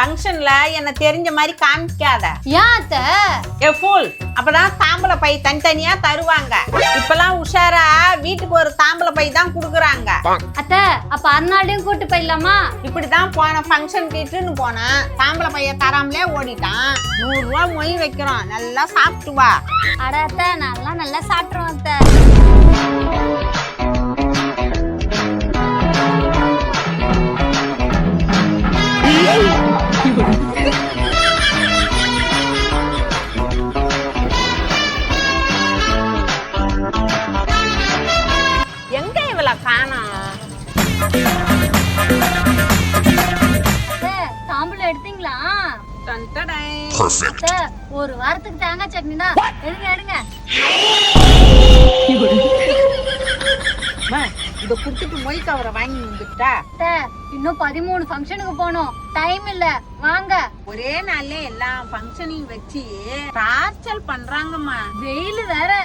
ஃபங்க்ஷன்ல என்ன தெரிஞ்ச மாதிரி காமிக்காத. ஏன் அத்தை? ஏ ஃபூல் அப்பதான் தாம்பளை பை தனித்தனியா தருவாங்க. இப்பெல்லாம் உஷாரா வீட்டுக்கு ஒரு தாம்பளை பை தான் குடுக்குறாங்க. அத்தை அப்ப அருணாளையும் கூட்டு போயிடலாமா? இப்படிதான் போன ஃபங்க்ஷன் கிட்டுன்னு போனேன். தாம்பளை பைய தராமலே ஓடிட்டான். நூறு ரூபா மொய் வைக்கிறோம். நல்லா சாப்பிட்டு வா. அட அத்தை நல்லா நல்லா சாப்பிட்றோம் அத்தை. எங்க இவள காணோம்? தாம்பூலம் எடுத்தீங்களா? டன் டடை. ஒரு வாரத்துக்கு தேங்காய் சட்னி தான். எடுங்க எடுங்க. அம்மா, இத குடுத்துட்டு மொய் கவரை வாங்கி வந்துட்டா? இன்னும் பதிமூணு ஃபங்க்ஷனுக்கு போகணும். டைம் இல்ல. வாங்க. ஒரே நாள்ல எல்லா ஃபங்க்ஷனையும் வச்சு டார்ச்சல் பண்றாங்கம்மா. வெயில் வேற.